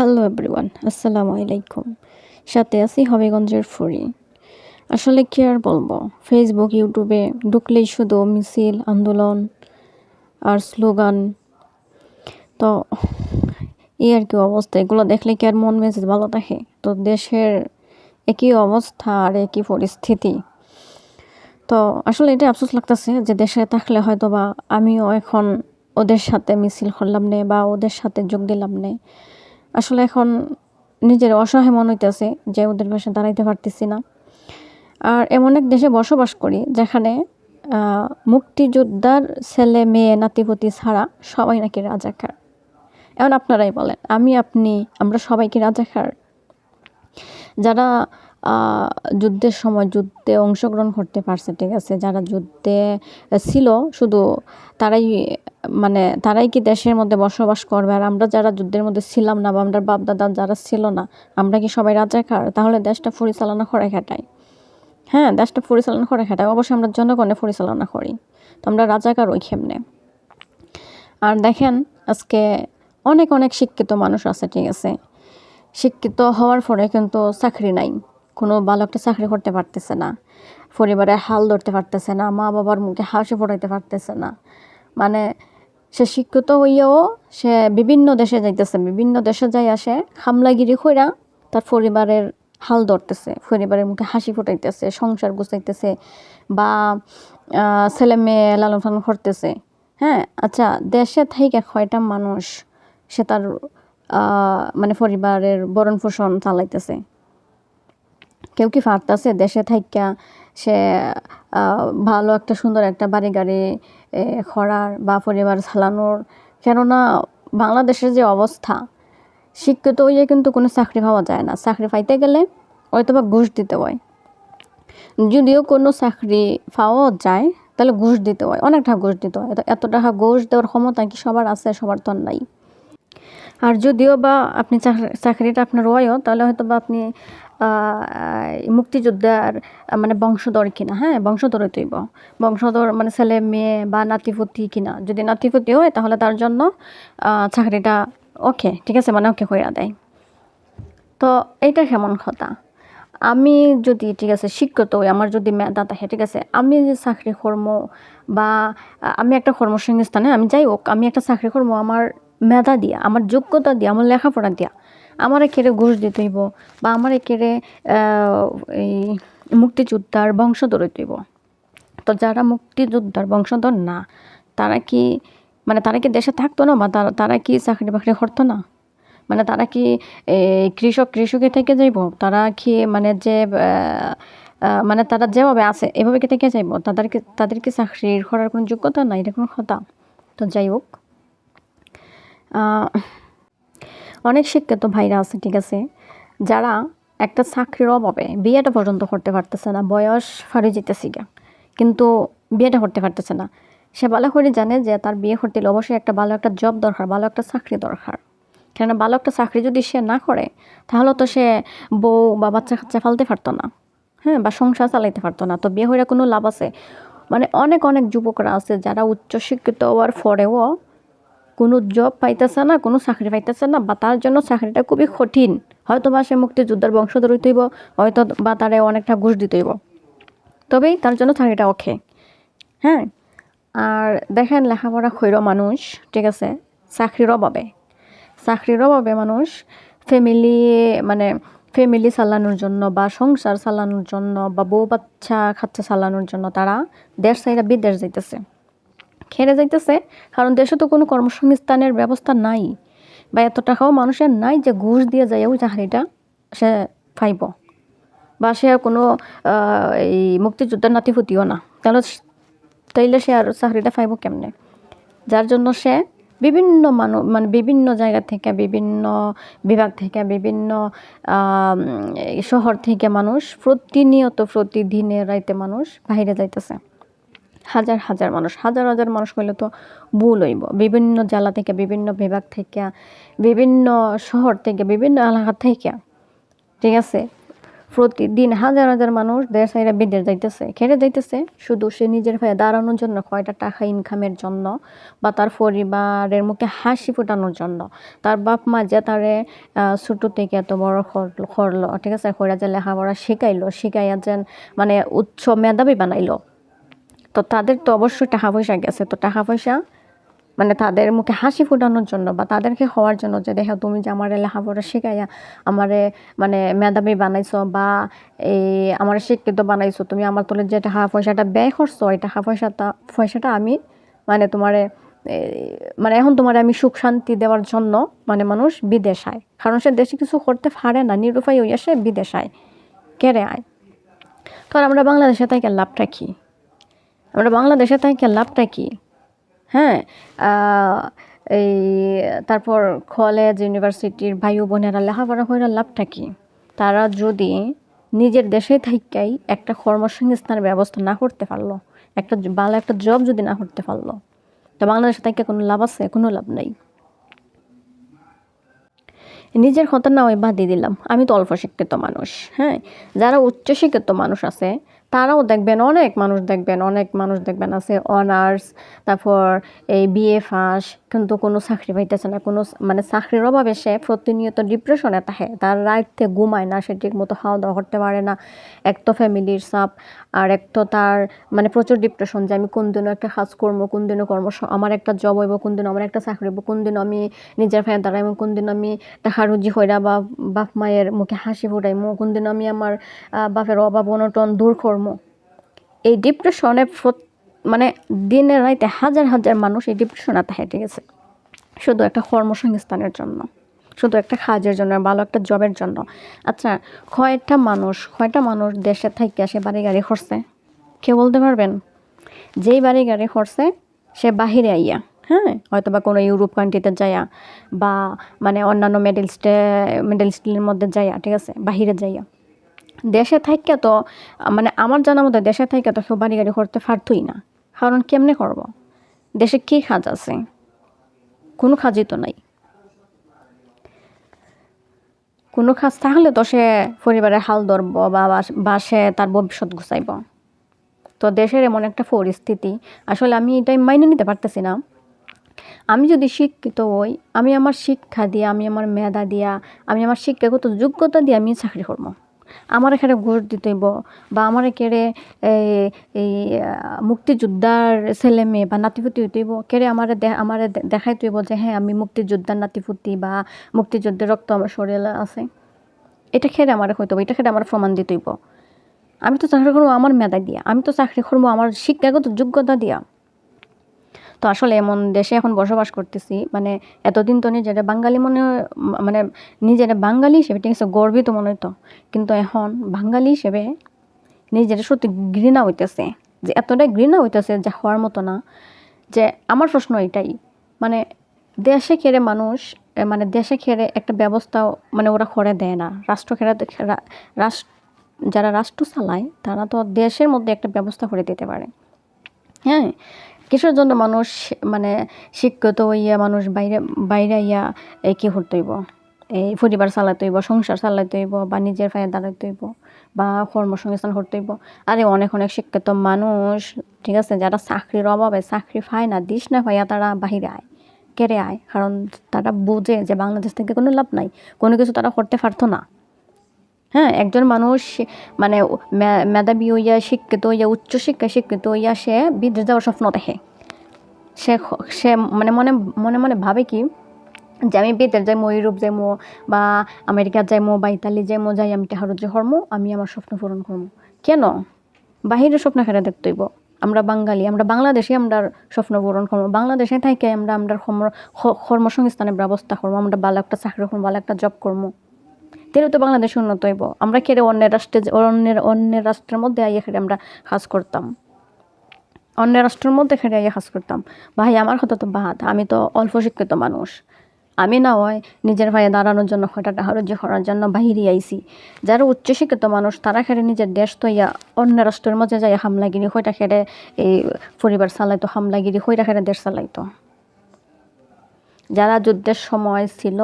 Hello everyone আসসালামু আলাইকুম সাথে আছি হবিগঞ্জের ফুরি। আসলে কি আর বলব? ফেসবুক ইউটিউবে ঢুকলেই শুধু মিছিল, আন্দোলন আর স্লোগান। তো এই আর কি অবস্থা? এগুলো দেখলে কি আর মন মেজাজ ভালো থাকে? তো দেশের একই অবস্থা আর একই পরিস্থিতি। তো আসলে এটা আফসোস লাগতেছে যে দেশে থাকলে হয়তো বা আমিও এখন ওদের সাথে মিছিল করলাম নে বা ওদের সাথে যোগ দিলাম নে। আসলে এখন নিজের অসহায় মনে হইতেছে যে ওদের পাশে দাঁড়াইতে পারতেছি না। আর এমন এক দেশে বসবাস করি যেখানে মুক্তিযোদ্ধার ছেলে, মেয়ে, নাতিপতি ছাড়া সবাই নাকি রাজাকার। এমন আপনারাই বলেন, আমি, আপনি, আমরা সবাইকে রাজাকার? যারা যুদ্ধের সময় যুদ্ধে অংশগ্রহণ করতে পারছে, ঠিক আছে? যারা যুদ্ধে ছিল, শুধু তারাই মানে তারাই কি দেশের মধ্যে বসবাস করবে? আর আমরা যারা যুদ্ধের মধ্যে ছিলাম না বা আমরা বাপ দাদা যারা ছিল না, আমরা কি সবাই রাজাকার তাহলে দেশটা পরিচালনা করে খাটাই হ্যাঁ দেশটা পরিচালনা করে খাটাই অবশ্যই আমরা জনগণে পরিচালনা করি। তো আমরা রাজাকার ওই খেমনে। আর দেখেন, আজকে অনেক অনেক শিক্ষিত মানুষ আছে, ঠিক আছে? শিক্ষিত হওয়ার পরে কিন্তু চাকরি নাই। কোনো ভালো একটা চাকরি করতে পারতেছে না। পরিবারের হাল ধরতে পারতেছে না মা বাবার মুখে হাসি ফোটাইতে পারতেছে না। মানে সে শিক্ষিত হইয়াও সে বিভিন্ন দেশে যাইতেছে, বিভিন্ন দেশে যাই আসে হামলাগিরি কইরা তার পরিবারের হাল ধরতেছে, পরিবারের মুখে হাসি ফোটাইতেছে, সংসার গুছাইতেছে বা ছেলে মেয়ে লালন পালন করতেছে। হ্যাঁ আচ্ছা দেশে থেকে কয়টা মানুষ সে তার মানে পরিবারের বরণ পোষণ চালাইতেছে? কেউ কি পারতাছে দেশে থাইকা সে ভালো একটা সুন্দর একটা বাড়ি গাড়ি খরার বা পরিবার চালানোর। কেননা বাংলাদেশের যে অবস্থা, শিক্ষিত হইলে কিন্তু কোনো চাকরি পাওয়া যায় না। চাকরি পাইতে গেলে হয়তো বা ঘুষ দিতে হয়। যদিও কোনো চাকরি পাওয়া যায়, তাহলে ঘুষ দিতে হয়। অনেক টাকা ঘুষ দিতে হয়। এত টাকা ঘুষ দেওয়ার ক্ষমতা কি সবার আছে? সবার তো নাই। আর যদিও বা আপনি চাকরিটা আপনার হয়ও, তাহলে হয়তো বা আপনি মুক্তিযোদ্ধার মানে বংশধর কিনা হ্যাঁ? বংশধর তৈব বংশধর মানে ছেলে, মেয়ে বা নাতিপতি কিনা। যদি নাতিপতি হয়, তাহলে তার জন্য চাকরিটা ওকে, ঠিক আছে? মানে ওকে হইয়া দেয়। তো এইটা কেমন কথা? আমি যদি, ঠিক আছে, শিক্ষিত হই, আমার যদি মেধা থাকে, ঠিক আছে? আমি যে চাকরি কর্ম বা আমি একটা কর্মসংস্থানে আমি যাই হোক, আমি একটা চাকরি কর্ম আমার মেধা দিয়া, আমার যোগ্যতা দিয়া, আমার লেখাপড়া দিয়া আমার কেড়ে ঘুষ দিতে হইব বা আমার কেড়ে এই মুক্তিযোদ্ধার বংশধর হইব। তো যারা মুক্তিযোদ্ধার বংশধর না, তারা কি মানে তারা কি দেশে থাকতো না বা তারা তারা কি চাকরি বাকরি করতো না? মানে তারা কি কৃষক কৃষকে থেকে যাইব? তারা কি মানে যে মানে তারা যেভাবে আছে, এভাবে কি থেকে যাইব? তাদেরকে তাদেরকে চাকরির করার কোনো যোগ্যতা নাই? এটা কোনো কথা। তো যাই হোক অনেক শিক্ষিত ভাইরা আছে, ঠিক আছে, যারা একটা চাকরির অভাবে বিয়েটা পর্যন্ত করতে পারতেছে না, বয়স ফারি যেতেছি গা কিন্তু বিয়েটা করতে পারতেছে না। সে ভালো করে জানে যে তার বিয়ে করতে অবশ্যই একটা ভালো একটা জব দরকার, ভালো একটা চাকরি দরকার। কেননা ভালো একটা চাকরি যদি সে না করে, তাহলে তো সে বউ বা বাচ্চা কাচ্চা ফালতে পারতো না। হ্যাঁ বা সংসার চালাইতে পারতো না। তো বিয়ে হইয়া কোনো লাভ আছে? মানে অনেক অনেক যুবকরা আছে যারা উচ্চশিক্ষিত হওয়ার পরেও কোনো জব পাইতেছে না, কোনো চাকরি পাইতেছে না, বা তার জন্য চাকরিটা খুবই কঠিন। হয়তো বা সে মুক্তিযোদ্ধার বংশধর হইতে হইব হয়তো বা তারে অনেকটা ঘুষ দিতে হইব তবেই তার জন্য চাকরিটা ওকে হ্যাঁ আর দেখেন লেখাপড়া খৈর মানুষ, ঠিক আছে? চাকরির অভাবে চাকরির অভাবে মানুষ ফ্যামিলি মানে ফ্যামিলি চালানোর জন্য বা সংসার চালানোর জন্য বা বউ বাচ্চা খাচ্চা চালানোর জন্য তারা দেশ সাইডা বিদেশ যাইতেছে। খেরে যাইতেছে, কারণ দেশে তো কোনো কর্মসংস্থানের ব্যবস্থা নাই। বা এত টাকাও মানুষের নাই যে ঘুষ দিয়ে যায় ওই চাকরিটা সে পাইব। বা সে কোনো এই মুক্তিযোদ্ধার নাতিপুতিও না। তাহলে তাইলে সে আর চাকরিটা পাইব কেমনে? যার জন্য সে বিভিন্ন মানুষ মানে বিভিন্ন জায়গা থেকে, বিভিন্ন বিভাগ থেকে, বিভিন্ন শহর থেকে মানুষ প্রতিনিয়ত প্রতিদিনে রাইতে মানুষ বাইরে যাইতেছে। হাজার হাজার মানুষ, হাজার হাজার মানুষ হইলে তো ভুল হইব। বিভিন্ন জেলা থেকে, বিভিন্ন বিভাগ থেকে, বিভিন্ন শহর থেকে, বিভিন্ন এলাকা থেকে, ঠিক আছে? প্রতিদিন হাজার হাজার মানুষ দেশ সাইরা বিদেশ যাইতেছে। খেলে যাইতেছে। শুধু সে নিজের ভাইয়ে দাঁড়ানোর জন্য কয়টা টাকা ইনকামের জন্য বা তার পরিবারের মুখে হাসি ফোটানোর জন্য। তার বাপ মা যে তারে ছোটো থেকে এত বড় করল, ঠিক আছে? কইরা যে লেখাপড়া শিখাইলো, শিখাইয়া যেন মানে উচ্চ মেধাবী বানাইলো। তো তাদের তো অবশ্যই টাকা পয়সা গেছে। তো টাকা পয়সা মানে তাদের মুখে হাসি ফোটানোর জন্য বা তাদেরকে হওয়ার জন্য যে দেখো তুমি যে আমার লেখাপড়া শেখাইয়া আমারে মানে মেধাবী বানাইছো বা এই আমার শিক্ষিত বানাইছো, তুমি আমার তোলে যে টাকা পয়সাটা ব্যয় করছ ওই টাকা পয়সাটা পয়সাটা আমি মানে তোমারে মানে এখন তোমার আমি সুখ শান্তি দেওয়ার জন্য মানে মানুষ বিদেশ আয় কারণ সে দেশে কিছু করতে পারে না, নিরুপায় হইয়া সে বিদেশ আয়? কেড়ে আয় কারণ আমরা বাংলাদেশে থেকে লাভটা কী? আমরা বাংলাদেশে থেকে লাভটা কি? হ্যাঁ এই তারপর কলেজ ইউনিভার্সিটির ভাই বোনেরা লেখাপড়া করে লাভটা কি? তারা যদি নিজের দেশে থাকাই একটা কর্মসংস্থানের ব্যবস্থা না করতে পারল, একটা ভালো একটা জব যদি না করতে পারল, তো বাংলাদেশে থেকে কোনো লাভ আছে? কোনো লাভ নাই। নিজের কথা না ওই বাদ দিয়ে দিলাম। আমি তো অল্প শিক্ষিত মানুষ হ্যাঁ? যারা উচ্চ শিক্ষিত মানুষ আছে তারাও দেখবেন অনেক মানুষ দেখবেন অনেক মানুষ দেখবেন আছে অনার্স তারপর এই বিএ ফাস কিন্তু কোনো চাকরি পাইতেছে না, কোনো মানে চাকরির অভাবে সে প্রতিনিয়ত ডিপ্রেশনে থাকে। তার রাইতে ঘুমায় না, সে ঠিক মতো খাওয়া দাওয়া করতে পারে না। এক তো ফ্যামিলির চাপ, আর এক তো তার মানে প্রচুর ডিপ্রেশন যে আমি কোন দিনও একটা কাজ করব, কোন দিনও কর্ম আমার একটা জব হইব, কোন দিন আমার একটা চাকরি হইব, কোন দিন আমি নিজের ফায়ে দাঁড়াইব, কোন দিন আমি টাকা রুজি হইরা বা বাপ মায়ের মুখে হাসি ফুটাইমো কোন দিন আমি আমার বাপের অভাব অনটন দূর করব। এই ডিপ্রেশনে মানে দিনে রাইতে হাজার হাজার মানুষ এই ডিপ্রেশনে থাকে ঠিক আছে? শুধু একটা কর্মসংস্থানের জন্য, শুধু একটা কাজের জন্য, ভালো একটা জবের জন্য। আচ্ছা কয়টা মানুষ কয়টা মানুষ দেশে থেকে সে বাড়ি গাড়ি করছে? কেউ বলতে পারবেন? যেই বাড়ি গাড়ি করছে, সে বাহিরে আইয়া হ্যাঁ? হয়তো বা কোনো ইউরোপ কান্ট্রিতে যাইয়া, বা মানে অন্যান্য মিডল স্টে মিডল স্টিলের মধ্যে যাইয়া, ঠিক আছে? বাহিরে যাইয়া। দেশে থাইকা তো মানে আমার জানার মধ্যে দেশে থাইকা তো কেউ বাড়ি গাড়ি করতে পারতই না। কারণ কেমনে করব? দেশে কী কাজ আছে? কোনো কাজই তো নাই। কোনো কাজ থাকলে তো সে পরিবারের হাল ধরব বা বাস- তার ভবিষ্যৎ গুছাইব। তো দেশের এমন একটা পরিস্থিতি, আসলে আমি এটাই মাইনে নিতে পারতেছি না। আমি যদি শিক্ষিত হই, আমি আমার শিক্ষা দিয়ে, আমি আমার মেধা দিয়া, আমি আমার শিক্ষাগত যোগ্যতা দিয়ে আমি চাকরি করব। আমার এখানে ঘোষ দিতে হইব, বা আমার একেরে এই মুক্তিযোদ্ধার ছেলে মেয়ে বা নাতিপুতি হইতে হইব, কেড়ে আমার আমার দেখাই হইব যে হ্যাঁ আমি মুক্তিযোদ্ধার নাতিপুতি বা মুক্তিযুদ্ধের রক্ত আমার শরীরে আছে। এটা খেয়ে আমার হইতে হবে এটা খেয়ে আমার প্রমাণ দিতে হইব। আমি তো চাকরি করব আমার মেধা দিয়া, আমি তো চাকরি করব আমার শিক্ষাগত যোগ্যতা দিয়া। তো আসলে এমন দেশে এখন বসবাস করতেছি। মানে এতদিন তো নিজেরা বাঙালি মনে মানে নিজেরা বাঙালি হিসেবে, ঠিক আছে, গর্বিত মনে হইতো কিন্তু এখন বাঙালি হিসেবে নিজেরা সত্যি ঘৃণা হইতেছে। যে এতটাই ঘৃণা হইতেছে যা হওয়ার মতো না। যে আমার প্রশ্ন এটাই মানে দেশে খেরে মানুষ মানে দেশে খেরে একটা ব্যবস্থা মানে ওরা করে দেয় না। রাষ্ট্র খেরে রাষ্ট্র, যারা রাষ্ট্র চালায়, তারা তো দেশের মধ্যে একটা ব্যবস্থা করে দিতে পারে। হ্যাঁ কিসের জন্য মানুষ মানে শিক্ষিত হইয়া মানুষ বাইরে বাইরে ইয়া এই কী করতে হইব? এই পরিবার চালাতে হইব, সংসার চালাতে হইব, বা নিজের পায়ে দাঁড়াতে হইব, বা কর্মসংস্থান করতে হইব? আরে অনেক অনেক শিক্ষিত মানুষ, ঠিক আছে, যারা চাকরির অভাবে চাকরি পায় না দিস না পাইয়া তারা বাহিরে আয়, কেড়ে আয়, কারণ তারা বোঝে যে বাংলাদেশ থেকে কোনো লাভ নাই, কোনো কিছু তারা করতে পারতো না। হ্যাঁ একজন মানুষ মানে মেধাবী হইয়া শিক্ষিত হইয়া উচ্চশিক্ষা শিক্ষিত হইয়া সে বিদেশ যাওয়ার স্বপ্ন দেখে। সে সে মানে মনে মনে মনে ভাবে কি, যে আমি বিদেশ যাইমো, ইউরোপ যাইমো, বা আমেরিকা যাইমো, বা ইতালি যাইমো, যাই আমি টাহার যে হর্ম আমি আমার স্বপ্ন পূরণ করব কেন? বাহিরের স্বপ্ন খেলে দেখতে হইব। আমরা বাঙালি, আমরা বাংলাদেশে আমরা স্বপ্ন পূরণ করব বাংলাদেশে থেকে আমরা আমরা কর্মসংস্থানের ব্যবস্থা করব আমরা ভালো একটা চাকরি করব ভালো একটা জব করব তেরো তো বাংলাদেশ উন্নত হইব। আমরা কেড়ে অন্যের রাষ্ট্রে অন্যের অন্যের রাষ্ট্রের মধ্যে আইয়া খেড়ে আমরা কাজ করতাম? অন্য রাষ্ট্রের মধ্যে খেড়ে আইয়া কাজ করতাম। ভাই, আমার কথা তো বাদ। আমি তো অল্প শিক্ষিত মানুষ। আমি না হয় নিজের ভাইয়ে দাঁড়ানোর জন্য হঠাৎ হারজ্য করার জন্য বাহিরে আইছি। যারা উচ্চশিক্ষিত মানুষ, তারা খেড়ে নিজের দেশ তো ইয়া অন্য রাষ্ট্রের মধ্যে যাই হামলাগিরি, হইটা খেড়ে এই পরিবার চালাইতো, হামলাগিরি, হইটা খেড়ে দেশ চালাইতো। যারা যুদ্ধের সময় ছিল,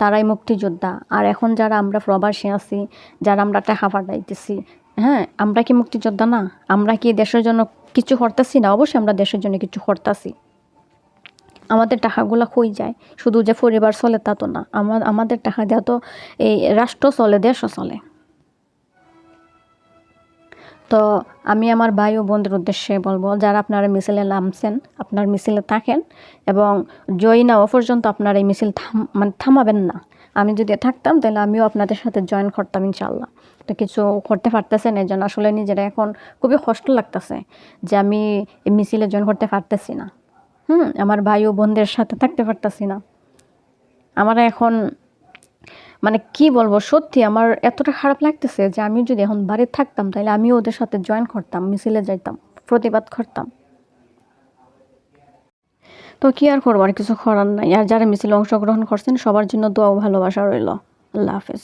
তারাই মুক্তিযোদ্ধা। আর এখন যারা আমরা প্রবাসী আছি, যারা আমরা টাকা পাঠাইতেছি হ্যাঁ আমরা কি মুক্তিযোদ্ধা না? আমরা কি দেশের জন্য কিছু করতেছি না? অবশ্যই আমরা দেশের জন্য কিছু করতেছি। আমাদের টাকাগুলো কই যায়? শুধু যে পরিবার চলে তা তো না। আমাদের টাকা দেওয়া তো এই রাষ্ট্র চলে, দেশও চলে। তো আমি আমার ভাই ও বোনদের উদ্দেশ্যে বলব, যারা আপনারা মিছিলে নামছেন, আপনার মিছিলে থাকেন এবং জয়ী না হওয়া পর্যন্ত আপনার এই মিছিল থাম মানে থামাবেন না। আমি যদি থাকতাম, তাহলে আমিও আপনাদের সাথে জয়েন করতাম ইনশাল্লাহ তো কিছু করতে পারতেছেন, এই জন্য আসলে নিজেরা এখন খুবই কষ্ট লাগতেছে যে আমি এই মিছিলে জয়েন করতে পারতেছি না। হুম, আমার ভাই ও বোনদের সাথে থাকতে পারতেছি না। আমার এখন মানে কি বলব, সত্যি আমার এতটা খারাপ লাগতেছে যে আমি যদি এখন বাড়ি থাকতাম, তাহলে আমিও ওদের সাথে জয়েন করতাম, মিছিলে যাইতাম, প্রতিবাদ করতাম। তো কি আর করব, আর কিছু করার নাই। আর যারা মিছিলে অংশগ্রহণ করছেন, সবার জন্য দোয়া ভালোবাসা রইল। আল্লাহ হাফেজ।